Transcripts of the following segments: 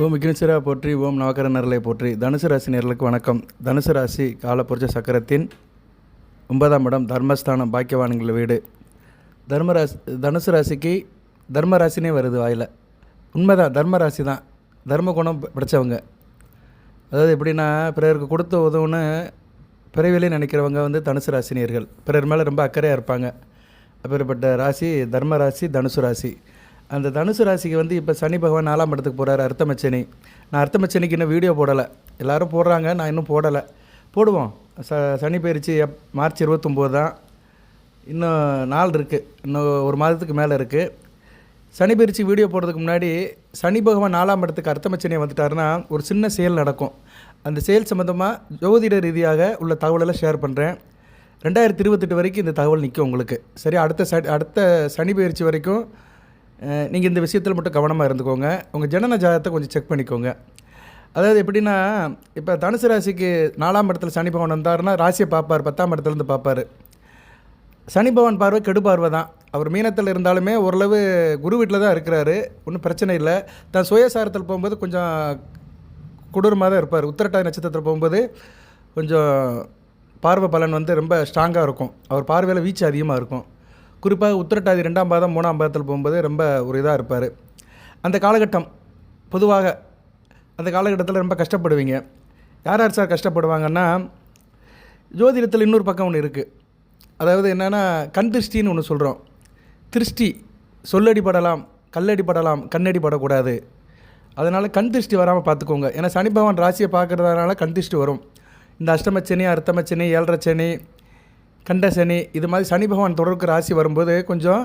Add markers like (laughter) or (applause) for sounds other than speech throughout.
ஓம் விக்னேஸ்வரா போற்றி ஓம் நவக்கர நரலை போற்றி. தனுசு ராசி நேர்களுக்கு வணக்கம். தனுசு ராசி காலப்புரிச்ச சக்கரத்தின் ஒன்பதாம் இடம் தர்மஸ்தானம் பாக்கியவான்கள் வீடு. தர்மராசி தனுசு ராசிக்கு தர்மராசினே வருது வாயில். உண்மைதான் தர்மராசி தான். தர்ம குணம் படைச்சவங்க. அதாவது எப்படின்னா பிறருக்கு கொடுத்த உதவுன்னு பிறவிலே நினைக்கிறவங்க வந்து தனுசு ராசினியர்கள். பிறர் மேலே ரொம்ப அக்கறையாக இருப்பாங்க. அப்பேற்பட்ட ராசி தர்ம ராசி தனுசு ராசி. அந்த தனுசு ராசிக்கு வந்து இப்போ சனி பகவான் நாலாம் இடத்துக்கு போகிறாரு அர்த்தமச்சனி. நான் அர்த்தமச்சனிக்கு இன்னும் வீடியோ போடலை. எல்லாரும் போடுறாங்க நான் இன்னும் போடலை. போடுவோம். ச சனி பயிற்சி எப் மார்ச் இருபத்தொம்போது தான். இன்னும் நாள் இருக்குது இன்னும் ஒரு மாதத்துக்கு மேலே இருக்குது சனி பயிற்சி வீடியோ போடுறதுக்கு முன்னாடி சனி பகவான் நாலாம் இடத்துக்கு அர்த்தமச்சனியை வந்துட்டாருன்னா ஒரு சின்ன செயல் நடக்கும். அந்த செயல் சம்மந்தமாக ஜோதிட ரீதியாக உள்ள தகவலெல்லாம் ஷேர் பண்ணுறேன் ரெண்டாயிரத்தி இருபத்தெட்டு வரைக்கும் இந்த தகவல் நிற்கும் உங்களுக்கு. சரி அடுத்த ச அடுத்த சனி பயிற்சி வரைக்கும் நீங்கள் இந்த விஷயத்தில் மட்டும் கவனமாக இருந்துக்கோங்க. உங்கள் ஜனன ஜாதகத்தை கொஞ்சம் செக் பண்ணிக்கோங்க. அதாவது எப்படின்னா இப்போ தனுசு ராசிக்கு நாலாம் இடத்துல சனி பகவான் வந்தாருன்னா ராசியை பார்ப்பார் பத்தாம் இடத்துலேருந்து பார்ப்பார். சனி பார்வை கெடு பார்வை தான். அவர் மீனத்தில் இருந்தாலுமே ஓரளவு குரு வீட்டில் தான் இருக்கிறாரு. ஒன்றும் பிரச்சனை இல்லை. தான் சுயசாரத்தில் போகும்போது கொஞ்சம் கொடூரமாக தான் இருப்பார். உத்திரட்டாதி நட்சத்திரத்தில் போகும்போது கொஞ்சம் பார்வை பலன் வந்து ரொம்ப ஸ்ட்ராங்காக இருக்கும். அவர் பார்வையில் வீச்சு அதிகமாக இருக்கும். குறிப்பாக உத்திரட்டாதி ரெண்டாம் பாதம் மூணாம் பாதத்தில் போகும்போது ரொம்ப ஒரு இதாக இருப்பார். அந்த காலகட்டம் பொதுவாக அந்த காலகட்டத்தில் ரொம்ப கஷ்டப்படுவீங்க. யார் யார் சார் கஷ்டப்படுவாங்கன்னா ஜோதிடத்தில் இன்னொரு பக்கம் ஒன்று இருக்குது அதாவது என்னென்னா கண் திருஷ்டின்னு ஒன்று சொல்கிறோம் திருஷ்டி சொல்லடிப்படலாம் கல்லடிப்படலாம் கண்ணடிப்படக்கூடாது அதனால் கண் திருஷ்டி வராமல் பார்த்துக்கோங்க ஏன்னா சனி பகவான் ராசியை பார்க்குறதுனால கண் திருஷ்டி வரும். இந்த அஷ்டமச்சனி அர்த்தமச்சனி ஏழரை சனி கண்ட சனி இது மாதிரி சனி பகவான் தொடர்க்கு ராசி வரும்போது கொஞ்சம்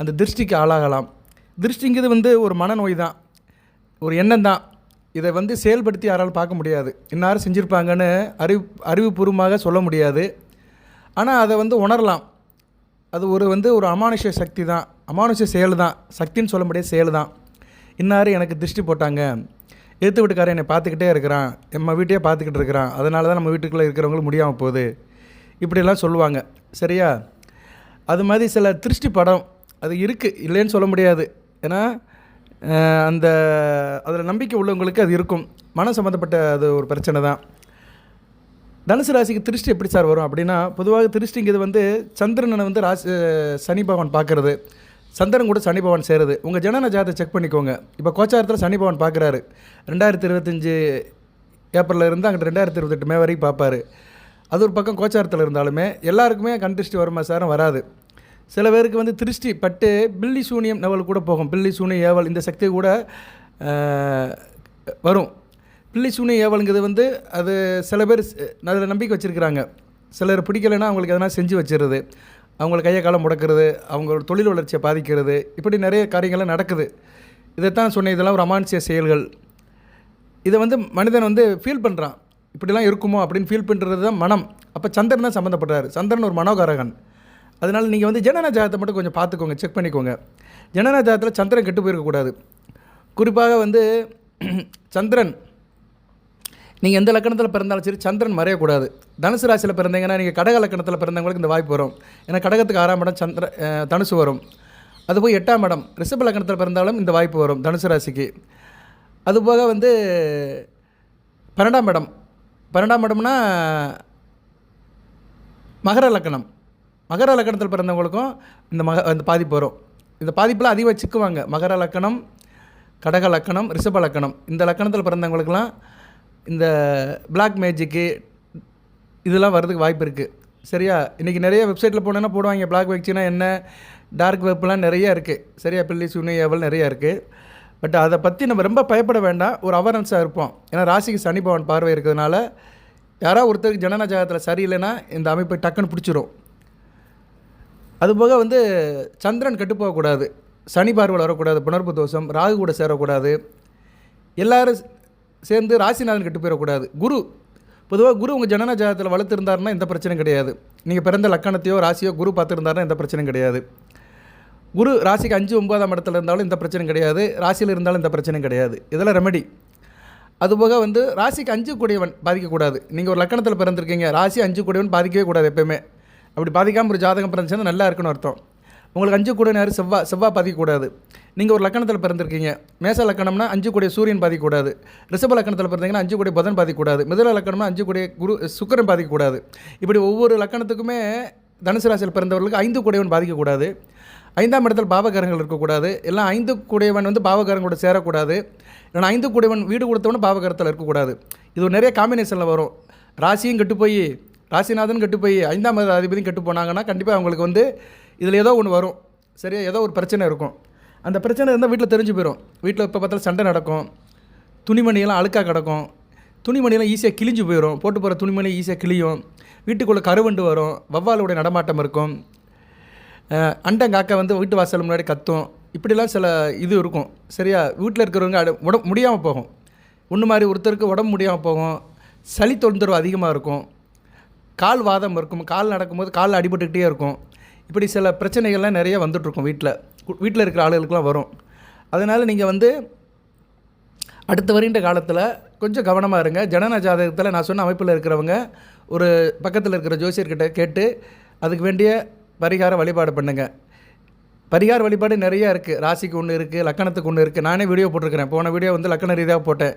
அந்த திருஷ்டிக்கு ஆளாகலாம். திருஷ்டிங்கிறது வந்து ஒரு மனநோய் தான். ஒரு எண்ணம் தான். இதை வந்து செயல்படுத்தி யாராலும் பார்க்க முடியாது. இன்னாரும் செஞ்சுருப்பாங்கன்னு அறிவு அறிவுபூர்வமாக சொல்ல முடியாது. ஆனால் அதை வந்து உணரலாம். அது ஒரு வந்து ஒரு அமானுஷ சக்தி தான். அமானுஷ செயல் தான். சக்தின்னு சொல்ல முடியாத செயல் தான். இன்னார் எனக்கு திருஷ்டி போட்டாங்க. எடுத்து வீட்டுக்காரன் என்னை பார்த்துக்கிட்டே இருக்கிறான். நம்ம வீட்டையே பார்த்துக்கிட்டு இருக்கிறான். அதனால தான் நம்ம வீட்டுக்குள்ளே இருக்கிறவங்களுக்கு முடியாமல் போகுது. இப்படியெல்லாம் சொல்லுவாங்க. சரியா? அது மாதிரி சில திருஷ்டி படம் அது இருக்குது இல்லைன்னு சொல்ல முடியாது. ஏன்னா அந்த அதில் நம்பிக்கை உள்ளவங்களுக்கு அது இருக்கும். மனம் சம்மந்தப்பட்ட அது ஒரு பிரச்சனை தான். தனுசு ராசிக்கு திருஷ்டி எப்படி சார் வரும் அப்படின்னா பொதுவாக திருஷ்டிங்கிறது வந்து சந்திரனை வந்து ராசி சனி பகவான் பார்க்குறது. சந்திரன் கூட சனி பகவான் சேருது. உங்கள் ஜனன ஜாதத்தை செக் பண்ணிக்கோங்க. இப்போ கோச்சாரத்தில் சனி பகவான் பார்க்குறாரு. ரெண்டாயிரத்தி இருபத்தஞ்சி ஏப்ரலில் இருந்து அங்கே ரெண்டாயிரத்தி இருபத்தெட்டு மே வரைக்கும் பார்ப்பாரு. அது ஒரு பக்கம் கோச்சாரத்தில் இருந்தாலுமே எல்லாருக்குமே கண் வருமா சார்? வராது. சில பேருக்கு வந்து திருஷ்டி பட்டு பில்லி சூனியம் லெவல் கூட போகும். பில்லி சூனியம் ஏவல் இந்த சக்தி கூட வரும். பில்லி சூனியம் ஏவலுங்கிறது வந்து அது சில பேர் அதில் நம்பிக்கை வச்சுருக்கிறாங்க. சிலர் பிடிக்கலைன்னா அவங்களுக்கு எதனா செஞ்சு வச்சிடுறது அவங்கள கையை காலம் முடக்கிறது அவங்களோட தொழில் வளர்ச்சியை பாதிக்கிறது இப்படி நிறைய காரியங்கள்லாம் நடக்குது. இதைத்தான் சொன்னேன் இதெல்லாம் ஒரு அமானுஷிய செயல்கள். இதை வந்து மனிதன் வந்து ஃபீல் பண்ணுறான் இப்படிலாம் இருக்குமோ அப்படின்னு ஃபீல் பண்ணுறது தான் மனம். அப்போ சந்திரன் தான் சம்மந்தப்படுறாரு சந்திரன் ஒரு மனோகாரகன். அதனால் நீங்கள் வந்து ஜனன ஜாதத்தை மட்டும் கொஞ்சம் பார்த்துக்கோங்க செக் பண்ணிக்கோங்க. ஜனன ஜாதத்தில் சந்திரன் கெட்டு போயிருக்கக்கூடாது. குறிப்பாக வந்து (clears throat) சந்திரன் நீங்கள் எந்த லக்கணத்தில் பிறந்தாலும் சரி சந்திரன் மறையக்கூடாது. தனுசு ராசியில் பிறந்தீங்கன்னா நீங்கள் கடக லக்கணத்தில் பிறந்தவங்களுக்கு இந்த வாய்ப்பு வரும். ஏன்னா கடகத்துக்கு ஆறாம் இடம் சந்திர தனுசு வரும். அதுபோய் எட்டாம் இடம் ரிஷப லக்கணத்தில் பிறந்தாலும் இந்த வாய்ப்பு வரும் தனுசு ராசிக்கு. அதுபோக வந்து பன்னெண்டாம் இடம் பன்னெண்டாம் இடம்னா மகர லக்கணம். மகர லக்கணத்தில் பிறந்தவங்களுக்கும் இந்த மக இந்த பாதிப்பு வரும். இந்த பாதிப்பில் அதிகம் வச்சுக்குவாங்க மகர லக்கணம் கடக லக்கணம் ரிஷப லக்கணம். இந்த லக்கணத்தில் பிறந்தவங்களுக்கெல்லாம் இந்த பிளாக் மேஜிக்கு இதெல்லாம் வர்றதுக்கு வாய்ப்பு இருக்குது சரியா? இன்றைக்கி நிறைய வெப்சைட்டில் போனோன்னா போடுவாங்க பிளாக் மேஜிக்னா என்ன டார்க் வெப்லாம் நிறைய இருக்குது சரியா? பில்லி சுனி ஏவல் நிறையா இருக்குது பட் அதை பற்றி நம்ம ரொம்ப பயப்பட வேண்டாம். ஒரு அவேர்னஸாக இருப்போம். ஏன்னா ராசிக்கு சனி பவன் பார்வை இருக்கிறதுனால யாராவது ஒருத்தருக்கு ஜனன ஜாதகத்தில் சரியில்லைன்னா இந்த அமைப்பை டக்குன்னு பிடிச்சிரும். அதுபோக வந்து சந்திரன் கெட்டு போகக்கூடாது. சனி பார்வையில் வரக்கூடாது புணர்ப்பு தோஷம் ராகு கூட சேரக்கூடாது. எல்லோரும் சேர்ந்து ராசிநாதன் கெட்டு போயிடக்கூடாது குரு பொதுவாக குரு உங்கள் ஜனன ஜாதகத்தில் வளர்த்துருந்தாருன்னா எந்த பிரச்சனையும் கிடையாது. நீங்கள் பிறந்த லக்கணத்தையோ ராசியோ குரு பார்த்துருந்தாருன்னா எந்த பிரச்சனையும் கிடையாது. குரு ராசிக்கு அஞ்சு ஒன்பதாம் இடத்துல இருந்தாலும் இந்த பிரச்சனை கிடையாது. ராசியில் இருந்தாலும் இந்த பிரச்சனையும் கிடையாது. இதெல்லாம் ரெமெடி அதுபோக வந்து ராசிக்கு அஞ்சு கூடியவன் பாதிக்கக்கூடாது. நீங்கள் ஒரு லக்கணத்தில் பிறந்திருக்கீங்க. ராசி அஞ்சு கூடியவன் பாதிக்கவே கூடாது எப்பயுமே. அப்படி பாதிக்காமல் ஒரு ஜாதகம் பிறந்துச்சுன்னா நல்லா இருக்குன்னு அர்த்தம். உங்களுக்கு அஞ்சு கூட நேரம் செவ்வாய் செவ்வாய் பாதிக்கக்கூடாது. நீங்கள் ஒரு லக்கணத்தில் பிறந்திருக்கீங்க. மேச லக்கணம்னா அஞ்சு கூடிய சூரியன் பாதிக்கக்கூடாது. ரிஷப லக்கணத்தில் பிறந்தீங்கன்னா அஞ்சு கூடிய புதன் பாதிக்கக்கூடாது. மிதல லக்கணம்னா அஞ்சு கூடிய குரு சுக்கரன் பாதிக்கக்கூடாது. இப்படி ஒவ்வொரு லக்கணத்துக்குமே தனுசு ராசியில் பிறந்தவர்களுக்கு ஐந்து கூடியவன் பாதிக்கக்கூடாது. ஐந்தாம் இடத்துல பாவகரங்கள் இருக்கக்கூடாது. எல்லாம் ஐந்து கூடியவன் வந்து பாவகரங்களோட சேரக்கூடாது. இல்லைனா ஐந்து கூடியவன் வீடு கொடுத்தவனும் பாவகரத்தில் இருக்கக்கூடாது. இது ஒரு நிறைய காம்பினேஷனில் வரும். ராசியும் கெட்டு போய் ராசிநாதன் கெட்டு போய் ஐந்தாம் மத அதிபதியும் கெட்டு போனாங்கன்னா கண்டிப்பாக அவங்களுக்கு வந்து இதில் ஏதோ ஒன்று வரும். சரியா? ஏதோ ஒரு பிரச்சனை இருக்கும். அந்த பிரச்சனை இருந்தால் வீட்டில் தெரிஞ்சு போயிடும் வீட்டில் இப்போ பார்த்தாலும் சண்டை நடக்கும். துணிமணியெல்லாம் அழுக்காக கிடக்கும். துணிமணியெல்லாம் ஈஸியாக கிழிஞ்சு போயிடும் போட்டு போகிற துணிமணி ஈஸியாக கிழியும். வீட்டுக்குள்ளே கருவண்டு வரும். வவ்வாலுடைய நடமாட்டம் இருக்கும். அண்டன் அண்டங்காக்கா வந்து வீட்டு வாசல் முன்னாடி கத்தும். இப்படிலாம் சில இது இருக்கும். சரியா? வீட்டில் இருக்கிறவங்க அடு உடம்பு முடியாமல் போகும். ஒன்று மாதிரி ஒருத்தருக்கு உடம்பு முடியாமல் போகும். சளி தொந்தரவு அதிகமாக இருக்கும். கால் வாதம் இருக்கும். கால் நடக்கும்போது கால் அடிபட்டுக்கிட்டே இருக்கும். இப்படி சில பிரச்சனைகள்லாம் நிறைய வந்துட்ருக்கும் வீட்டில் வீட்டில் இருக்கிற ஆளுகளுக்குலாம் வரும். அதனால் நீங்கள் வந்து அடுத்து வருகின்ற காலத்தில் கொஞ்சம் கவனமாக இருங்க. ஜனன ஜாதகத்தில் நான் சொன்ன அமைப்பில் இருக்கிறவங்க ஒரு பக்கத்தில் இருக்கிற ஜோசியர்கிட்ட கேட்டு அதுக்கு வேண்டிய பரிகார வழிபாடு பண்ணுங்க. பரிகார வழிபாடு நிறைய இருக்குது ராசிக்கு ஒன்று இருக்குது லக்கணத்துக்கு ஒன்று இருக்குது நானே வீடியோ போட்டிருக்கிறேன். போன வீடியோ வந்து லக்கண ரீதியாக போட்டேன்.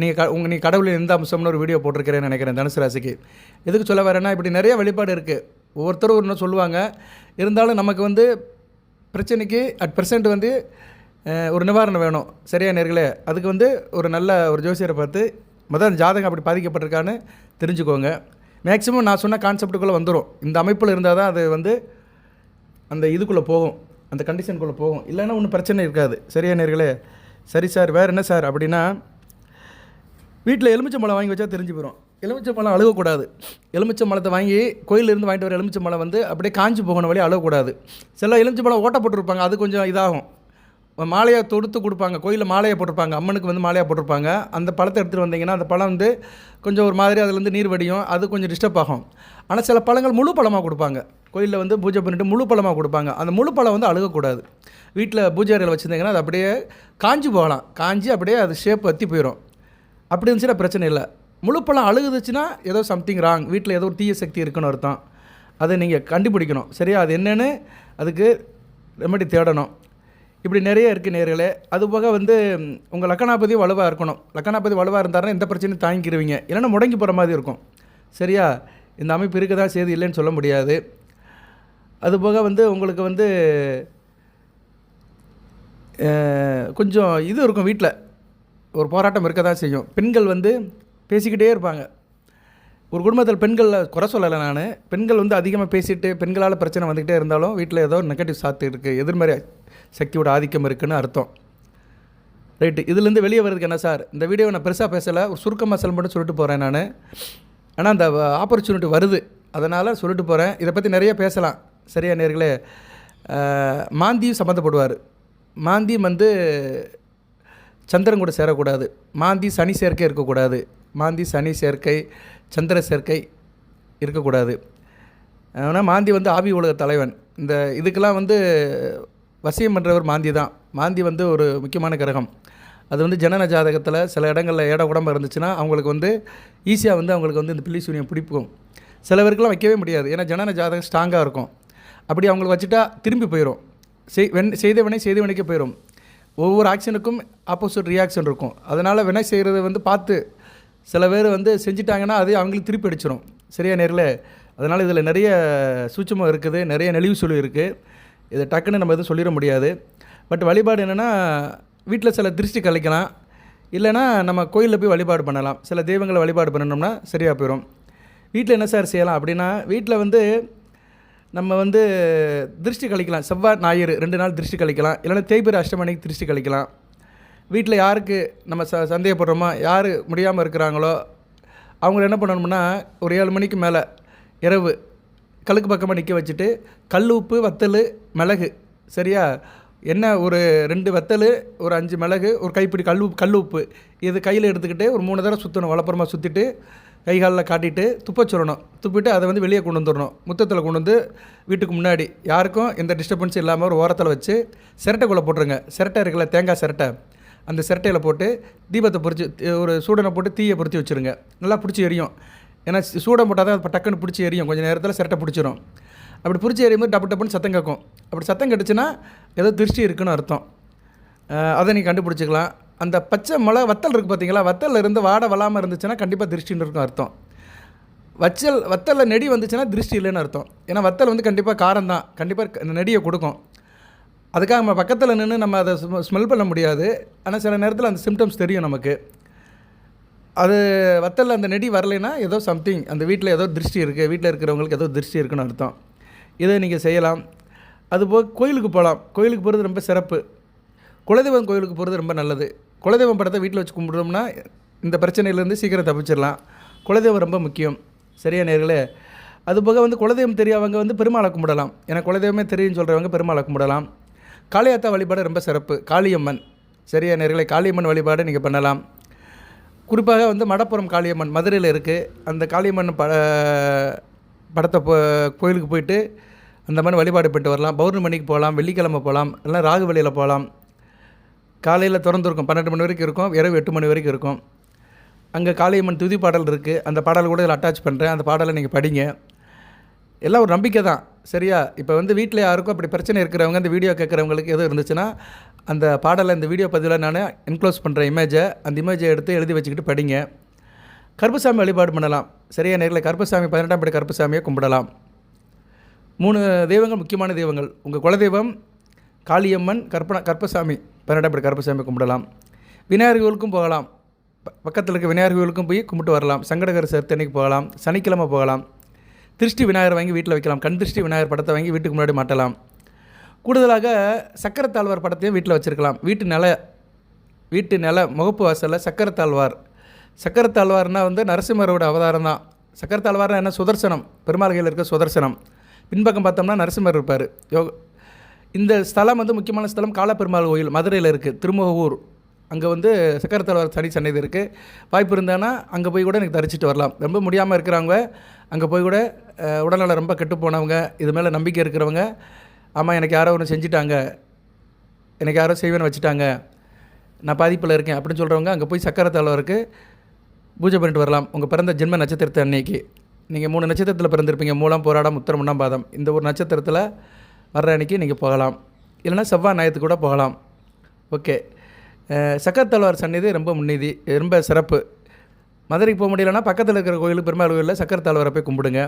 நீங்கள் க உங்கள் நீ கடவுளின் எந்த அம்சம்னு ஒரு வீடியோ போட்டிருக்கிறேன்னு நினைக்கிறேன் தனுசு ராசிக்கு. எதுக்கு சொல்ல வரேன்னா இப்படி நிறைய வழிபாடு இருக்குது ஒவ்வொருத்தரும் ஒன்று சொல்லுவாங்க. இருந்தாலும் நமக்கு வந்து பிரச்சனைக்கு அட் ப்ரெசென்ட் வந்து ஒரு நிவாரணம் வேணும். சரியா நேர்களே? அதுக்கு வந்து ஒரு நல்ல ஒரு ஜோசியரை பார்த்து முதல் ஜாதகம் அப்படி பாதிக்கப்பட்டிருக்கான்னு தெரிஞ்சுக்கோங்க. மேக்ஸிமம் நான் சொன்ன கான்செப்டுக்குள்ளே வந்துடும் இந்த அமைப்பில் இருந்தால் தான் அது வந்து அந்த இதுக்குள்ளே போகும். அந்த கண்டிஷனுக்குள்ளே போகும். இல்லைன்னா ஒன்றும் பிரச்சனை இருக்காது. சரியா நேர்களே? சரி சார் வேறு என்ன சார் அப்படின்னா வீட்டில் எலுமிச்சம்பழம் வாங்கி வச்சா தெரிஞ்சு போயிடும் எலுமிச்சம்பழம் அழுகக்கூடாது. எலுமிச்சம்பழத்தை வாங்கி கோயிலிருந்து வாங்கிட்டு வர எலுமிச்சம்பழம் வந்து அப்படியே காஞ்சி போகணும் வழி அழுகக்கூடாது. சில எலுமிச்சம்பழம் ஓட்ட போட்டிருப்பாங்க அது கொஞ்சம் இதாகும். மாலையை தொடுத்து கொடுப்பாங்க. கோயிலில் மாலையை போட்டிருப்பாங்க. அம்மனுக்கு வந்து மாலையாக போட்டிருப்பாங்க. அந்த பழத்தை எடுத்துகிட்டு வந்தீங்கன்னா அந்த பழம் வந்து கொஞ்சம் ஒரு மாதிரி அதுலேருந்து நீர் வடியும். அது கொஞ்சம் டிஸ்டர்ப் ஆகும். ஆனால் சில பழங்கள் முழு பழமாக கொடுப்பாங்க. கோயிலில் வந்து பூஜை பண்ணிவிட்டு முழு பழமாக கொடுப்பாங்க. அந்த முழு பழம் வந்து அழுகக்கூடாது. வீட்டில் பூஜை அறையில் வச்சுருந்தீங்கன்னா அது அப்படியே காஞ்சி போகலாம். காஞ்சி அப்படியே அது ஷேப் வத்தி போயிடும் அப்படி இருந்துச்சுன்னா பிரச்சனை இல்லை. முழு பழம் அழுகுதுச்சுன்னா ஏதோ சம்திங் ராங் வீட்டில் ஏதோ ஒரு தீய சக்தி இருக்குன்னு அர்த்தம். அதை நீங்கள் கண்டுபிடிக்கணும். சரியா? அது என்னென்னு அதுக்கு ரெமெடி தேடணும். இப்படி நிறைய இருக்குது நேர்களே. அதுபோக வந்து உங்கள் லக்கணாபதி வலுவாக இருக்கணும். லக்கணாபதி வலுவாக இருந்தாருன்னா எந்த பிரச்சனையும் தாங்கிக்கிடுவீங்க இல்லைன்னா முடங்கி போகிற மாதிரி இருக்கும். சரியா? இந்த அமைப்பு இருக்க தான் செய்து இல்லைன்னு சொல்ல முடியாது. அதுபோக வந்து உங்களுக்கு வந்து கொஞ்சம் இது இருக்கும் வீட்டில் ஒரு போராட்டம் இருக்க தான் செய்யும். பெண்கள் வந்து பேசிக்கிட்டே இருப்பாங்க. ஒரு குடும்பத்தில் பெண்களில் குறை சொல்லலை நான். பெண்கள் வந்து அதிகமாக பேசிட்டு பெண்களால் பிரச்சனை வந்துக்கிட்டே இருந்தாலும் வீட்டில் ஏதோ நெகட்டிவ் சாத்து இருக்குது எதிர்மறை சக்தியோட ஆதிக்கம் இருக்குன்னு அர்த்தம். ரைட்டு இதுலேருந்து வெளியே வர்றதுக்கு என்ன சார்? இந்த வீடியோ நான் பெருசாக பேசலை ஒரு சுருக்கமாக செல் மட்டும் சொல்லிட்டு போகிறேன் நான். ஆனால் அந்த ஆப்பர்ச்சுனிட்டி வருது. அதனால் சொல்லிட்டு போகிறேன் இதை பற்றி நிறைய பேசலாம். சரியா நேர்களே? மாந்தியும் சம்மந்தப்படுவார். மாந்தியும் வந்து சந்திரன் கூட சேரக்கூடாது. மாந்தி சனி சேர்க்கை இருக்கக்கூடாது. மாந்தி சனி சேர்க்கை சந்திர சேர்க்கை இருக்கக்கூடாது. ஆனால் மாந்தி வந்து ஆவி உலக தலைவன். இந்த இதுக்கெல்லாம் வந்து வசியம் பண்ணுறவர் மாந்தி தான். மாந்தி வந்து ஒரு முக்கியமான கிரகம். அது வந்து ஜனன ஜாதகத்தில் சில இடங்களில் ஏட உடம்பு இருந்துச்சுன்னா அவங்களுக்கு வந்து ஈஸியாக வந்து அவங்களுக்கு வந்து இந்த பில்லி சூரியன் பிடிக்கும். சிலவருக்குலாம் வைக்கவே முடியாது. ஏன்னா ஜனன ஜாதகம் ஸ்ட்ராங்காக இருக்கும். அப்படி அவங்களுக்கு வச்சுட்டா திரும்பி போயிடும் செய் வெண் செய்த வினை செய்த போயிடும் ஒவ்வொரு ஆக்ஷனுக்கும் ஆப்போசிட் ரியாக்ஷன் இருக்கும். அதனால் வினை செய்கிறது வந்து பார்த்து சில பேர் வந்து செஞ்சிட்டாங்கன்னா அது அவங்களுக்கு திருப்பி அடிச்சிடும் சரியா நேரில்? அதனால் இதில் நிறைய சூட்சமாக இருக்குது. நிறைய நெளிவு சொல்லி இருக்குது இதை டக்குன்னு நம்ம எதுவும் சொல்லிட முடியாது. பட் வழிபாடு என்னென்னா வீட்டில் சில திருஷ்டி கழிக்கலாம் இல்லைன்னா நம்ம கோயிலில் போய் வழிபாடு பண்ணலாம். சில தெய்வங்களை வழிபாடு பண்ணணும்னா சரியாக போயிடும் வீட்டில் என்ன சார் செய்யலாம் அப்படின்னா வீட்டில் வந்து நம்ம வந்து திருஷ்டி கழிக்கலாம் செவ்வாய் ஞாயிறு ரெண்டு நாள் திருஷ்டி கழிக்கலாம் இல்லைன்னா தேய்பிர அஷ்டமணிக்கு திருஷ்டி கழிக்கலாம் வீட்டில் யாருக்கு நம்ம ச சந்தேகப்படுறோமோ யார் முடியாமல் இருக்கிறாங்களோ அவங்கள என்ன பண்ணணும்னா ஒரு ஏழு மணிக்கு மேலே இரவு கழுக்கு பக்கமாக நிற்க வச்சுட்டு கல் உப்பு வத்தல் மிளகு சரியா? என்ன ஒரு ரெண்டு வத்தல் ஒரு அஞ்சு மிளகு ஒரு கைப்பிடி கல் உப்பு கல் உப்பு. இது கையில் எடுத்துக்கிட்டு ஒரு மூணு தடவை சுற்றணும் வளப்புறமாக சுற்றிட்டு கை காலில் காட்டிட்டு துப்ப சொல்லணும். துப்பிட்டு அதை வந்து வெளியே கொண்டு வந்துடணும். முத்தத்தில் கொண்டு வந்து வீட்டுக்கு முன்னாடி. யாருக்கும் எந்த டிஸ்டர்பன்ஸும் இல்லாமல் ஒரு ஓரத்தில் வச்சு சிரட்டைக்குள்ளே போட்டுருங்க. சிரட்டை இருக்குல்ல தேங்காய் சிரட்டை. அந்த சிரட்டையில் போட்டு தீபத்தை பொறிச்சு ஒரு சூடனை போட்டு தீயை பொருத்தி வச்சுருங்க. நல்லா பிடிச்சி எரியும். ஏன்னா சூடம் போட்டால் தான் டக்குன்னு பிடிச்சி எரியும். கொஞ்சம் நேரத்தில் சிரட்டை பிடிச்சிரும். அப்படி பிடிச்சி எறியும்போது டப்பு டப்புன்னு சத்தம் கேட்கும். அப்படி சத்தம் கட்டுச்சுன்னா ஏதோ திருஷ்டி இருக்குன்னு அர்த்தம். அதை நீ கண்டுபிடிச்சிக்கலாம். அந்த பச்சை மலை வத்தல் இருக்குது பார்த்தீங்களா வத்தலில் இருந்து வாடை வளாமல் இருந்துச்சுன்னா கண்டிப்பாக திருஷ்டின்னு இருக்கும் அர்த்தம். வச்சல் வத்தலில் நெடி வந்துச்சுன்னா திருஷ்டி இல்லைன்னு அர்த்தம். ஏன்னா வத்தல் வந்து கண்டிப்பாக காரம் தான். கண்டிப்பாக நெடியை கொடுக்கும். அதுக்காக நம்ம பக்கத்தில் நின்று நம்ம அதை ஸ்மெல் பண்ண முடியாது. ஆனால் சில நேரத்தில் அந்த சிம்டம்ஸ் தெரியும் நமக்கு. அது வத்தலில் அந்த நெடி வரலைன்னா ஏதோ சம்திங் அந்த வீட்டில் ஏதோ திருஷ்டி இருக்குது வீட்டில் இருக்கிறவங்களுக்கு ஏதோ திருஷ்டி இருக்குன்னு அர்த்தம். இதை நீங்கள் செய்யலாம். அதுபோக கோயிலுக்கு போகலாம் கோயிலுக்கு போகிறது ரொம்ப சிறப்பு. குலதெய்வம் கோயிலுக்கு போகிறது ரொம்ப நல்லது. குலதெய்வம் படத்தை வீட்டில் வச்சு கும்பிட்றோம்னா இந்த பிரச்சனையிலேருந்து சீக்கிரம் தப்பிச்சிடலாம். குலதெய்வம் ரொம்ப முக்கியம். சரியா நேர்களே? அதுபோக வந்து குலதெய்வம் தெரியாதவங்க வந்து பெருமாளை கும்பிடலாம். ஏன்னா குலதெய்வமே தெரியும்னு சொல்கிறவங்க பெருமாளை கும்பிடலாம். காளியாத்தா வழிபாடு ரொம்ப சிறப்பு. காளியம்மன். சரியா நேர்களை? காளியம்மன் வழிபாடு நீங்கள் பண்ணலாம். குறிப்பாக வந்து மடப்புறம் காளியம்மன் மதுரையில் இருக்குது அந்த காளியம்மன் ப படத்தை போ கோயிலுக்கு போயிட்டு அந்த மாதிரி வழிபாடு போயிட்டு வரலாம். பௌர்ணமிக்கு போகலாம் வெள்ளிக்கிழமை போகலாம் இல்லைனா ராகு வெளியில் போகலாம். காலையில் திறந்துருக்கும் பன்னெண்டு மணி வரைக்கும் இருக்கும். இரவு எட்டு மணி வரைக்கும் இருக்கும். அங்கே காளியம்மன் துதி பாடல் இருக்குது அந்த பாடல் கூட இதில் அட்டாச் பண்ணுறேன் அந்த பாடலை நீங்கள் படிங்க. எல்லாம் ஒரு நம்பிக்கை தான். சரியா? இப்போ வந்து வீட்டில் யாருக்கும் அப்படி பிரச்சனை இருக்கிறவங்க அந்த வீடியோ கேட்குறவங்களுக்கு எதுவும் இருந்துச்சுன்னா அந்த பாடலை இந்த வீடியோ பதிவில் நான் என்க்ளோஸ் பண்ணுற இமேஜை அந்த இமேஜை எடுத்து எழுதி வச்சுக்கிட்டு படிங்க. கருப்பசாமி வழிபாடு பண்ணலாம். சரியா நேரில் கருப்பசாமி பதினெட்டாம் படி கருப்புசாமியை கும்பிடலாம். மூணு தெய்வங்கள் முக்கியமான தெய்வங்கள். உங்கள் குலதெய்வம் காளியம்மன் கற்பன கற்பசாமி பன்னெண்டாம் படி கருப்பசாமி கும்பிடலாம். விநாயகர் கோவிலுக்கும் போகலாம். ப- பக்கத்தில் இருக்க விநாயகர் கோவிலுக்கும் போய் கும்பிட்டு வரலாம். சங்கடகர சர்த்தனைக்கு போகலாம். சனிக்கிழமை போகலாம். திருஷ்டி விநாயகர் வாங்கி வீட்டில் வைக்கலாம். கண் திருஷ்டி விநாயகர் படத்தை வாங்கி வீட்டுக்கு முன்னாடி மாட்டலாம். கூடுதலாக சக்கரத்தாழ்வார் படத்தையும் வீட்டில் வச்சுருக்கலாம். வீட்டு நில வீட்டு நில முகப்பு வாசலில் சக்கரத்தாழ்வார். சக்கரத்தாழ்வார்னா வந்து நரசிம்மரோட அவதாரம் தான். சக்கரத்தாழ்வார்னா என்ன? சுதர்சனம். பெருமாள் கையில் இருக்க சுதர்சனம். பின்பக்கம் பார்த்தோம்னா நரசிம்மர் இருப்பார். யோ இந்த ஸ்தலம் வந்து முக்கியமான ஸ்தலம் காலப்பெருமாள் கோயில் மதுரையில் இருக்குது திருமுகவூர் அங்கே வந்து சக்கரத்தாழ்வார் சனி சன்னதி இருக்குது வாய்ப்பு இருந்தானா அங்கே போய் கூட எனக்கு தரிச்சிட்டு வரலாம். ரொம்ப முடியாமல் இருக்கிறவங்க அங்கே போய் கூட உடல்நலம் ரொம்ப கெட்டு போனவங்க இது மேலே நம்பிக்கை இருக்கிறவங்க ஆமாம் எனக்கு யாரோ ஒன்று செஞ்சிட்டாங்க. எனக்கு யாரோ செய்வேன் வச்சுட்டாங்க. நான் பாதிப்பில் இருக்கேன் அப்படின்னு சொல்கிறவங்க அங்கே போய் சக்கரை தலைவருக்கு பூஜை பண்ணிட்டு வரலாம். உங்கள் பிறந்த ஜென்ம நட்சத்திரத்தை அன்னைக்கு. நீங்கள் மூணு நட்சத்திரத்தில் பிறந்திருப்பீங்க. மூலம் போராடம் உத்தரம் ஒன்றாம் பாதம். இந்த ஒரு நட்சத்திரத்தில் வர்ற அன்றைக்கி நீங்கள் போகலாம். இல்லைன்னா செவ்வாய் ஞாயிற்று கூட போகலாம். ஓகே. அஹ், சக்கரத்தாழ்வார் சந்நிதி ரொம்ப முன்னிதி ரொம்ப சிறப்பு. மதுரைக்கு போக முடியலன்னா பக்கத்தில் இருக்கிற கோயிலுக்கு பெருமாள் கோயிலில் சக்கரத்தாழ்வாரை போய் கும்பிடுங்க.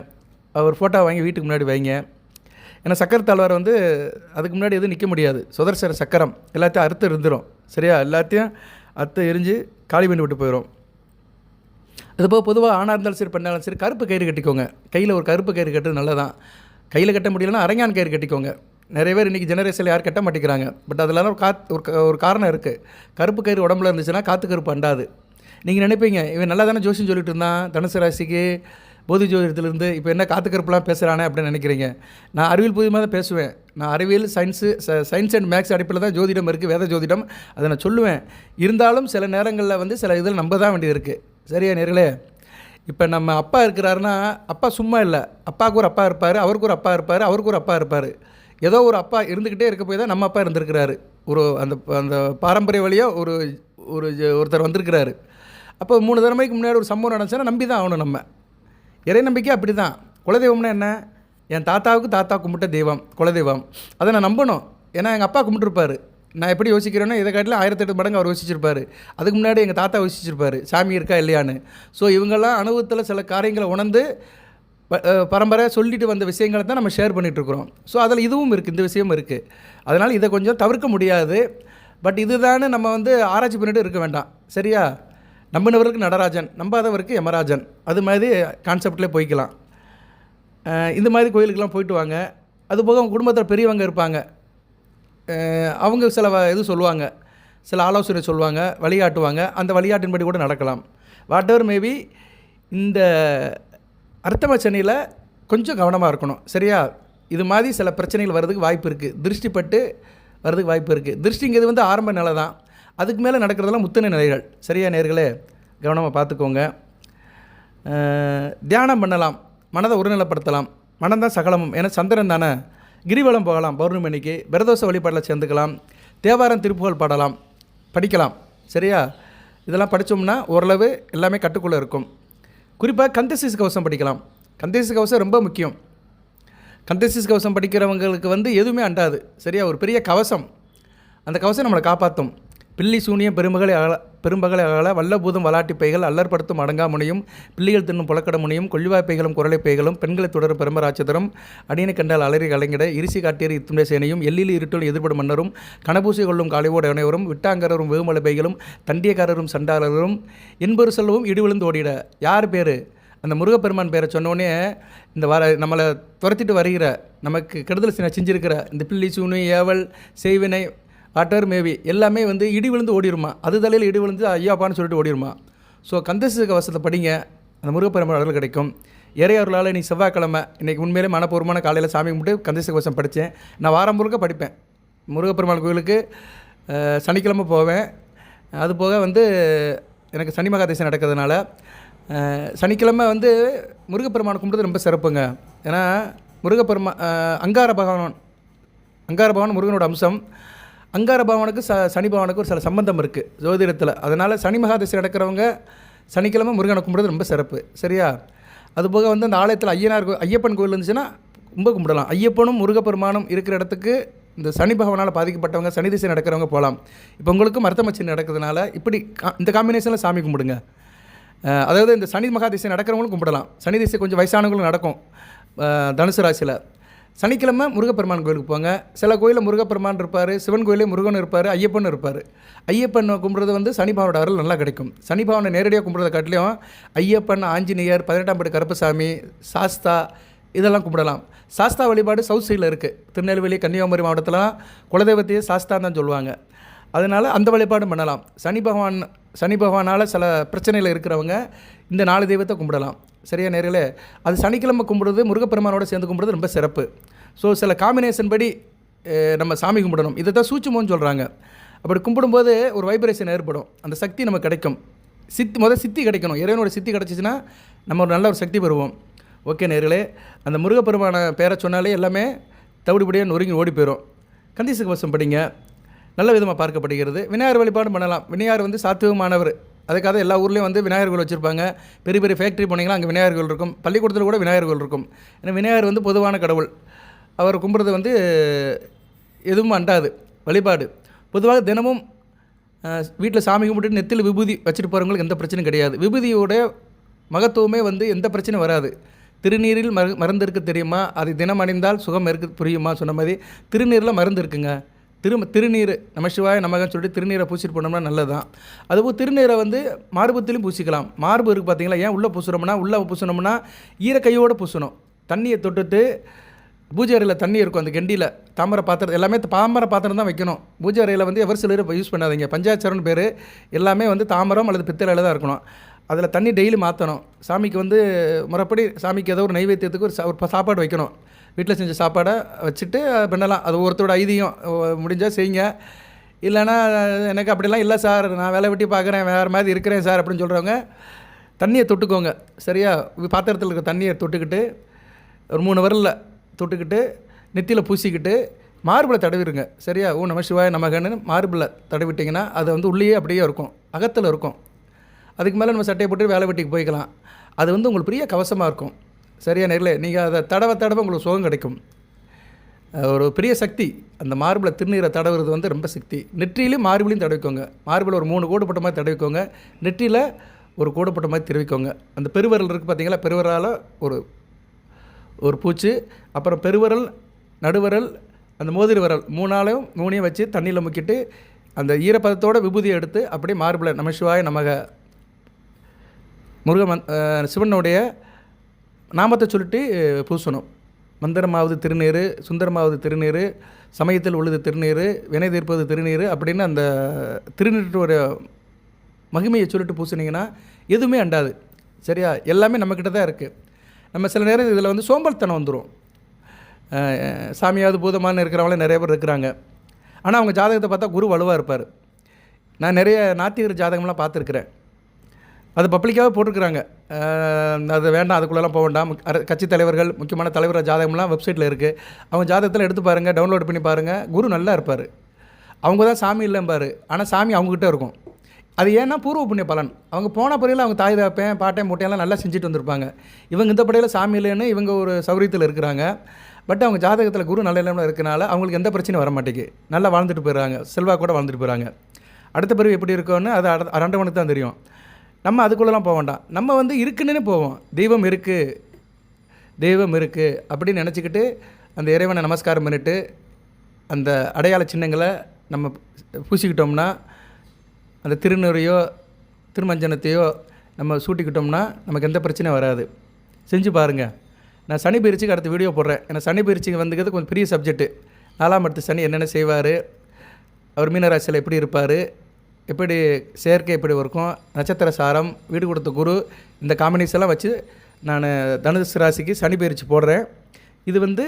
அவர் ஃபோட்டோ வாங்கி வீட்டுக்கு முன்னாடி வைங்க. ஏன்னா சக்கரத்தாழ்வார் வந்து அதுக்கு முன்னாடி எதுவும் நிற்க முடியாது. சுதர்சர சக்கரம். எல்லாத்தையும் அறுத்து இருந்துடும் சரியா? எல்லாத்தையும் அறுத்து எரிஞ்சு காலி பண்ணி விட்டு போயிடும் அதுபோக பொதுவாக ஆணாக இருந்தாலும் சரி பெண்ணாலும் சரி கருப்பு கயிறு கட்டிக்கோங்க. கையில் ஒரு கருப்பு கயிறு கட்டுறது நல்லதான் கையில் கட்ட முடியலன்னா அரங்கான் கயிறு கட்டிக்கோங்க. நிறைய பேர் இன்றைக்கி ஜெனரேஷனில் யார் கட்ட மாட்டேங்கிறாங்க. பட் அதெல்லாம் ஒரு காத் ஒரு ஒரு காரணம் இருக்குது கருப்பு கயிறு உடம்புல இருந்துச்சுன்னா காற்று கருப்பு அண்டாது. நீங்கள் நினைப்பீங்க இவன் நல்லா தானே ஜோசியம் சொல்லிட்டு இருந்தான். தனுசு ராசிக்கு போதி ஜோதிடத்திலிருந்து இப்போ என்ன காத்துக்கருப்புலாம் பேசுகிறானே அப்படின்னு நினைக்கிறீங்க. நான் அறிவியல் பூர்வமாக தான் பேசுவேன். நான் அறிவியல் சயின்ஸு சயின்ஸ் அண்ட் மேக்ஸ் அடிப்பில் தான் ஜோதிடம் இருக்குது வேத ஜோதிடம். அதை நான் சொல்லுவேன். இருந்தாலும் சில நேரங்களில் வந்து சில இதில் நம்ப தான் வேண்டியது இருக்குது சரியா நேர்களே? இப்போ நம்ம அப்பா இருக்கிறாருன்னா அப்பா சும்மா இல்லை. அப்பாவுக்கு ஒரு அப்பா இருப்பார் அவருக்கு ஒரு அப்பா இருப்பார் அவருக்கு ஒரு அப்பா இருப்பார். ஏதோ ஒரு அப்பா இருந்துக்கிட்டே இருக்க போய் தான் நம்ம அப்பா இருந்திருக்கிறாரு. ஒரு அந்த அந்த பாரம்பரிய வழியாக ஒரு ஒரு ஒருத்தர் வந்திருக்கிறாரு. அப்போ மூணு தலைமைக்கு முன்னாடி ஒரு சம்பவம் நடந்துச்சுன்னா நம்பி தான் ஆகணும் நம்ம. இறை நம்பிக்கை அப்படி தான் குலதெய்வம்னா என்ன? என் தாத்தாவுக்கு தாத்தா கும்பிட்ட தெய்வம் குலதெய்வம். அதை நான் நம்பணும். ஏன்னா எங்கள் அப்பா கும்பிட்டுருப்பாரு. நான் எப்படி யோசிக்கிறேனோ இதை காட்டிலும் ஆயிரத்தெட்டு மடங்கு அவர் யோசிச்சிருப்பாரு. அதுக்கு முன்னாடி எங்கள் தாத்தா யோசிச்சிருப்பாரு சாமி இருக்கா இல்லையான்னு. ஸோ இவங்கெல்லாம் அனுபவத்தில் சில காரியங்களை உணர்ந்து ப- பரம்பரை சொல்லிட்டு வந்த விஷயங்களை தான் நம்ம ஷேர் பண்ணிகிட்ருக்குறோம் ஸோ அதில் இதுவும் இருக்குது இந்த விஷயமும் இருக்குது அதனால் இதை கொஞ்சம் தவிர்க்க முடியாது. பட் இதுதான் நம்ம வந்து ஆராய்ச்சி பண்ணிட்டு இருக்க வேண்டாம். சரியா? நம்பினவருக்கு நடராஜன் நம்பாதவருக்கு யமராஜன். அது மாதிரி கான்செப்ட்லேயே போய்க்கலாம். இந்த மாதிரி கோயிலுக்கெல்லாம் போயிட்டு வாங்க. அதுபோக அவங்க குடும்பத்தில் பெரியவங்க இருப்பாங்க. அவங்க சில இது சொல்லுவாங்க. சில ஆலோசனை சொல்லுவாங்க வழிகாட்டுவாங்க. அந்த வழிகாட்டின்படி கூட நடக்கலாம். வாட் எவர் மேபி இந்த அர்த்தம கொஞ்சம் கவனமாக இருக்கணும். சரியா? இது மாதிரி சில பிரச்சனைகள் வர்றதுக்கு வாய்ப்பு இருக்குது திருஷ்டிப்பட்டு வர்றதுக்கு வாய்ப்பு இருக்குது திருஷ்டிங்கிறது வந்து ஆரம்ப நிலை தான் அதுக்கு மேலே நடக்கிறதெல்லாம் முத்தின நிலைகள் சரியா நேர்களே? கவனமாக பார்த்துக்கோங்க. தியானம் பண்ணலாம். மனதை ஒருநிலைப்படுத்தலாம். மனம் தான் சகலமும். ஏன்னா சந்திரன் தானே. கிரிவலம் போகலாம். பௌர்ணமி அன்னைக்கு பிரதோஷ வழிபாட்டில் சேர்ந்துக்கலாம். தேவாரம் திருப்புகழ் பாடலாம். படிக்கலாம். சரியா? இதெல்லாம் படித்தோம்னா ஓரளவு எல்லாமே கட்டுக்குள்ளே இருக்கும். குறிப்பாக கந்தசிஸ் கவசம் படிக்கலாம். கந்தசிஸ் கவசம் ரொம்ப முக்கியம். கந்தசிஸ் கவசம் படிக்கிறவங்களுக்கு வந்து எதுவுமே அண்டாது. சரியா? ஒரு பெரிய கவசம். அந்த கவசம் நம்மளை காப்பாற்றும். பில்லி சூனியம் பெருமகளை அகல பெரும்பகலை அகல வல்லபூதம் வலாட்டி பைகள் அல்லற்படுத்தும் அடங்காமுனையும் பிள்ளைகள் தின்னும் புலக்கட முனையும் கொள்ளிவாய்ப்பைகளும் குரலை பைகளும் பெண்களை தொடரும் பெருமராட்சதரும் அடியினை கண்டால் அலறி கலைஞட இரிசி காட்டியர் இத்துண்டை சேனையும் எல்லில் இருட்டும் எதிர்படும் மன்னரும் கனபூசி கொள்ளும் காலைவோடு அனைவரும் விட்டாங்கரரும் வெகுமலை பைகளும் தண்டியக்காரரும் சண்டாளரும் என்பொரு செல்வம் இடிவிழுந்து ஓடிட. யார் பேர்? அந்த முருகப்பெருமான் பேரை சொன்னோடனே இந்த வர நம்மளை துரத்திட்டு வருகிற நமக்கு கெடுதல் செஞ்சிருக்கிற இந்த பில்லி சூனு ஏவல் செய்வினை வாட்டர் மேவி எல்லாமே வந்து இடி விழுந்து ஓடிருமா? அது தலையில் இடி விழுந்து ஐயாப்பான்னு சொல்லிட்டு ஓடிருமா? ஸோ கந்தசு கவசத்தை படிங்க. அந்த முருகப்பெருமாள் அருள் கிடைக்கும். இறையவர்களால் இன்னைக்கு செவ்வாய்க்கிழமை இன்றைக்கி உண்மையிலே மனப்பூர்வமான காலையில் சாமி கும்பிட்டு கந்தசு கவசம் படித்தேன் நான் வாரம் முழுக்க படிப்பேன். முருகப்பெருமாள் கோயிலுக்கு சனிக்கிழமை போவேன். அது போக வந்து எனக்கு சனி மகாதேசம் நடக்கிறதுனால சனிக்கிழமை வந்து முருகப்பெருமான கும்பிட்றது ரொம்ப சிறப்புங்க. ஏன்னா முருகப்பெருமா அங்கார பகவான் அங்கார பகவான் முருகனோட அம்சம். அங்கார பவனுக்கு ச சனி பவனுக்கு ஒரு சில சம்பந்தம் இருக்குது ஜோதிடத்தில். அதனால் சனி மகாதசி நடக்கிறவங்க சனிக்கிழமை முருகனை கும்பிடுறது ரொம்ப சிறப்பு. சரியா? அதுபோக வந்து அந்த ஆலயத்தில் ஐயனார் கோ ஐயப்பன் கோயில் இருந்துச்சுன்னா ரொம்ப கும்பிடலாம். ஐயப்பனும் முருகப்பெருமானும் இருக்கிற இடத்துக்கு இந்த சனி பகவானால் பாதிக்கப்பட்டவங்க சனி திசை நடக்கிறவங்க போகலாம் இப்போ உங்களுக்கும் மருத்துவமச்சி நடக்கிறதுனால இப்படி கா- இந்த காம்பினேஷனில் சாமி கும்பிடுங்க. அதாவது இந்த சனி மகாதிசை நடக்கிறவங்களும் கும்பிடலாம். சனி திசை கொஞ்சம் வயசானவங்களும் நடக்கும். தனுசு ராசியில். சனிக்கிழமை முருகப்பெருமான் கோயிலுக்கு போங்க. சில கோயிலில் முருகப்பெருமான் இருப்பார் சிவன் கோயிலே முருகன் இருப்பார் ஐயப்பன் இருப்பார். ஐயப்பன் கும்பிட்றது வந்து சனி அருள் நல்லா கிடைக்கும். சனி நேரடியாக கும்பிட்றத காட்டிலையும் ஐயப்பன் ஆஞ்சநேயர் பதினெட்டாம் படி கருப்பசாமி சாஸ்தா இதெல்லாம் கும்பிடலாம். சாஸ்தா வழிபாடு சவுத் சைடில் இருக்குது திருநெல்வேலி கன்னியாகுமரி மாவட்டத்திலாம் குலதெய்வத்தையே சாஸ்தான்னு தான் சொல்லுவாங்க. அதனால் அந்த வழிபாடும் பண்ணலாம். சனி பகவான் சனி பகவானால் சில பிரச்சனையில் இருக்கிறவங்க இந்த நாலு தெய்வத்தை கும்பிடலாம். சரியா நேரில் அது சனிக்கிழமை கும்பிடுறது முருகப்பெருமானோட சேர்ந்து கும்பிடுறது ரொம்ப சிறப்பு. ஸோ சில காம்பினேஷன் படி நம்ம சாமி கும்பிடணும். இதை தான் சூட்சுமோன்னு சொல்கிறாங்க அப்படி கும்பிடும்போது ஒரு வைப்ரேஷன் ஏற்படும். அந்த சக்தி நமக்கு கிடைக்கும். சித்தி முதல் சித்தி கிடைக்கணும். இறைவனோட சித்தி கிடச்சிச்சின்னா நம்ம ஒரு நல்ல ஒரு சக்தி பெறுவோம். ஓகே நேர்களே? அந்த முருகப்பெருமான பேரை சொன்னாலே எல்லாமே தவிடுபடியாக நொறுங்கி ஓடி போயிடும் கந்தீச கவசம் படிங்க. நல்ல விதமாக பார்க்கப்படுகிறது. விநாயகர் வழிபாடு பண்ணலாம். விநாயகர் வந்து சாத்துவமானவர் அதுக்காக எல்லா ஊர்லேயும் வந்து விநாயகர் கோயில் வச்சுருப்பாங்க. பெரிய பெரிய ஃபேக்ட்ரி போனீங்கன்னா அங்கே விநாயகர் கோயில் இருக்கும். பள்ளிக்கூடத்தில் கூட விநாயகர் கோயில் இருக்கும். ஏன்னா விநாயகர் வந்து பொதுவான கடவுள். அவர் கும்பிட்றது வந்து எதுவும் அண்டாது. வழிபாடு. பொதுவாக தினமும் வீட்டில் சாமி கும்பிட்டு நெத்தில் விபூதி வச்சுட்டு போகிறவங்களுக்கு எந்த பிரச்சனையும் கிடையாது. விபூதியோட மகத்துவமே வந்து எந்த பிரச்சனையும் வராது. திருநீரில் மரு மருந்து இருக்கு தெரியுமா? அது தினம் அணிந்தால் சுகம் இருக்கு புரியுமா? சொன்ன மாதிரி திருநீரில் மருந்து இருக்குங்க. திரும்ப திருநீர் நம்ம சிவாய நமகன்னு சொல்லிட்டு திருநீரை பூசிட்டு போனோம்னா நல்லது தான் அதுபோல் திருநீரை வந்து மார்பத்திலையும் பூசிக்கலாம். மார்பு இருக்குது பார்த்தீங்களா ஏன் உள்ளே பூசுகிறோம்னா உள்ளே பூசணும்னா ஈரக்கையோடு பூசணும். தண்ணியை தொட்டுட்டு பூஜை அறையில் தண்ணி இருக்கும் அந்த கெண்டியில். தாமரை பாத்திரம் எல்லாமே தாமரை பாத்திரம் தான் வைக்கணும். பூஜை அறையில் வந்து எவர் சிலர் யூஸ் பண்ணாதீங்க. பஞ்சாச்சரன் பேர். எல்லாமே வந்து தாமரம் அல்லது பித்தளையில் தான் இருக்கணும். அதில் தண்ணி டெய்லி மாற்றணும் சாமிக்கு வந்து முறைப்படி சாமிக்கு ஏதோ ஒரு நைவேத்தியத்துக்கு ஒரு சா- ஒரு சாப்பாடு வைக்கணும். வீட்டில் செஞ்ச சாப்பாடை வச்சுட்டு பண்ணலாம். அது ஒருத்தரோட ஐதீகம் முடிஞ்சால் செய்யுங்க. இல்லைன்னா எனக்கு அப்படிலாம் இல்லை சார். நான் வேலை வெட்டி பார்க்குறேன். வேறு மாதிரி இருக்கிறேன் சார் அப்படின்னு சொல்கிறவங்க தண்ணியை தொட்டுக்கோங்க. சரியா? பாத்திரத்தில் இருக்கிற தண்ணியை தொட்டுக்கிட்டு ஒரு மூணு வரலில் தொட்டுக்கிட்டு நெத்தியில் பூசிக்கிட்டு மார்பில் தடவிடுங்க. சரியா? ஓ நம்ம சிவாய நமகன்னு மார்பில் தடவிட்டிங்கன்னா அது வந்து உள்ளேயே அப்படியே இருக்கும். அகத்தில் இருக்கும். அதுக்கு மேலே நம்ம சட்டையை போட்டு வேலை வெட்டிக்கு போய்க்கலாம். அது வந்து உங்களுக்கு பெரிய கவசமாக இருக்கும். சரியா நேரில் நீங்கள் அதை தடவை தடவை உங்களுக்கு சுகம் கிடைக்கும். ஒரு பெரிய சக்தி அந்த மார்பிளை திருநீரை தடவுறது வந்து ரொம்ப சக்தி. நெற்றியிலையும் மார்பிளையும் தடவிக்கோங்க. மார்பில் ஒரு மூணு கோடு போட்ட மாதிரி தடவிக்கோங்க. நெற்றியில் ஒரு கோடு போட்ட மாதிரி திருவிக்கோங்க. அந்த பெருவரல் இருக்குது பார்த்தீங்களா பெருவரால் ஒரு ஒரு பூச்சி அப்புறம் பெருவரல் நடுவரல் அந்த மோதிரி விரல் மூணாலையும் மூணையும் வச்சு தண்ணியில் முக்கிட்டு அந்த ஈரப்பதத்தோட விபூதியை எடுத்து அப்படியே மார்பில் நம சிவாய நமக. முருகன் சிவனுடைய நாமத்தை சொல்லிட்டு பூசணும். மந்திரமாவது திருநீர் சுந்தரமாவது திருநீர் சமயத்தில் உள்ளது திருநீர் வினை தீர்ப்பது திருநீர் அப்படின்னு அந்த திருநீரோட மகிமையை சொல்லிட்டு பூசுனீங்கன்னா எதுவுமே அண்டாது. சரியா? எல்லாமே நம்மக்கிட்ட தான் இருக்குது நம்ம சில நேரம் இதில் வந்து சோம்பல்தனம் வந்துடும் சாமியாவது பூதமானு இருக்கிறவங்களே நிறைய பேர் இருக்கிறாங்க. ஆனால் அவங்க ஜாதகத்தை பார்த்தா குரு வலுவாக இருப்பார். நான் நிறைய நாத்திகர் ஜாதகம்லாம் பார்த்துருக்குறேன். அது பப்ளிக்காகவே போட்டிருக்கிறாங்க. அது வேண்டாம் அதுக்குள்ளெல்லாம் போக வேண்டாம். கட்சி தலைவர்கள் முக்கியமான தலைவர் ஜாதகம்லாம் வெப்சைட்டில் இருக்குது அவங்க ஜாதகத்தில் எடுத்து பாருங்கள் டவுன்லோட் பண்ணி பாருங்கள் குரு நல்லா இருப்பார். அவங்க தான் சாமி இல்லைம்பார் ஆனால் சாமி அவங்ககிட்ட இருக்கும். அது ஏன்னா பூர்வ புண்ணிய பலன். அவங்க போன படையில் அவங்க தாய் தாப்பேன் பாட்டை மூட்டையெல்லாம் நல்லா செஞ்சுட்டு வந்திருப்பாங்க. இவங்க இந்த படையில் சாமி இல்லைன்னு இவங்க ஒரு சௌரியத்தில் இருக்கிறாங்க. பட் அவங்க ஜாதகத்தில் குரு நல்ல இல்லாமல் இருக்கனால அவங்களுக்கு எந்த பிரச்சனையும் வர மாட்டேங்குது நல்லா வாழ்ந்துட்டு போயிடுறாங்க. செல்வா கூட வாழ்ந்துட்டு போயிறாங்க அடுத்த பிறகு எப்படி இருக்கும்னு அது அட அரண்டவனுக்கு தான் தெரியும். நம்ம அதுக்குள்ளெலாம் போக வேண்டாம். நம்ம வந்து இருக்குன்னு போவோம். தெய்வம் இருக்குது தெய்வம் இருக்குது அப்படின்னு நினச்சிக்கிட்டு அந்த இறைவனை நமஸ்காரம் பண்ணிட்டு அந்த அடையாள சின்னங்களை நம்ம பூசிக்கிட்டோம்னா அந்த திருநூறையோ திருமஞ்சனத்தையோ நம்ம சூட்டிக்கிட்டோம்னா நமக்கு எந்த பிரச்சனையும் வராது. செஞ்சு பாருங்கள் நான் சனி பயிற்சிக்கு அடுத்த வீடியோ போடுறேன். ஏன்னா சனி பயிற்சிக்கு வந்துக்கிறது கொஞ்சம் பெரிய சப்ஜெக்ட்டு நாலாம் இடத்து சனி என்னென்ன செய்வார்? அவர் மீனராசியில் எப்படி இருப்பார்? எப்படி செயற்கை எப்படி இருக்கும் நட்சத்திர சாரம் வீடு கொடுத்த குரு இந்த காம்பினேஷன் எல்லாம் வச்சு நான் தனுசு ராசிக்கு சனி பயிற்சி போடுறேன். இது வந்து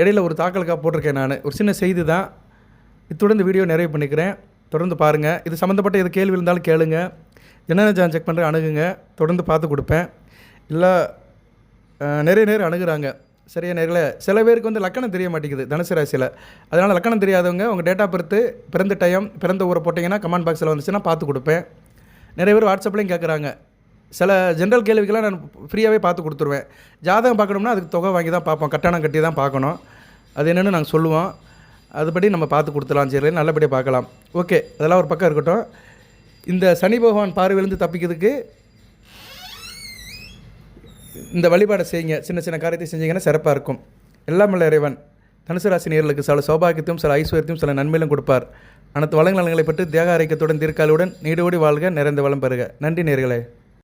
இடையில ஒரு தாக்கலுக்காக போட்டிருக்கேன் நான். ஒரு சின்ன செய்தி தான். இத்துடன் இந்த வீடியோ நிறைவு பண்ணிக்கிறேன். தொடர்ந்து பாருங்கள் இது சம்மந்தப்பட்ட எது கேள்வி இருந்தாலும் கேளுங்க. என்னென்ன ஜான் செக் பண்ணுற அணுகுங்க. தொடர்ந்து பார்த்து கொடுப்பேன். இல்லை நிறைய நேரம் அணுகுறாங்க. சரியா நேரில் சில பேருக்கு வந்து லக்கணம் தெரிய மாட்டேங்குது தனுசு ராசியில். அதனால் லக்கணம் தெரியாதவங்க உங்கள் டேட்டா பொறுத்து பிறந்த டைம் பிறந்த ஊரை போட்டிங்கன்னா கமெண்ட் பாக்ஸில் வந்துச்சுன்னா பார்த்து கொடுப்பேன். நிறைய பேர் வாட்ஸ்அப்லேயும் கேட்குறாங்க சில ஜென்ரல் கேள்விக்கெல்லாம் நான் ஃப்ரீயாகவே பார்த்து கொடுத்துருவேன். ஜாதகம் பார்க்கணும்னா அதுக்கு தொகை வாங்கி தான் பார்ப்போம். கட்டணம் கட்டி தான் பார்க்கணும். அது என்னென்னு நாங்கள் சொல்லுவோம். அதுபடி நம்ம பார்த்து கொடுத்துலாம் சரி நல்லபடியாக பார்க்கலாம். ஓகே அதெல்லாம் ஒரு பக்கம் இருக்கட்டும். இந்த சனி பகவான் பார்வையிலேருந்து தப்பிக்கிறதுக்கு இந்த வழிபாடை செய்யுங்க. சின்ன சின்ன காரியத்தை செஞ்சீங்கன்னா சிறப்பாக இருக்கும். எல்லாம் உள்ள இறைவன். தனுசு ராசி நேர்களுக்கு சில சௌபாகியத்தையும் சில ஐஸ்வர்யத்தையும் சில நன்மையிலும் கொடுப்பார். அனைத்து வளங்கள் நலங்களை பற்றி தேக ஆரோக்கியத்துடன் தீர்க்காலுடன் நீடோடி வாழ்க நிறைந்த வளம் பெறுக. நன்றி நேர்களே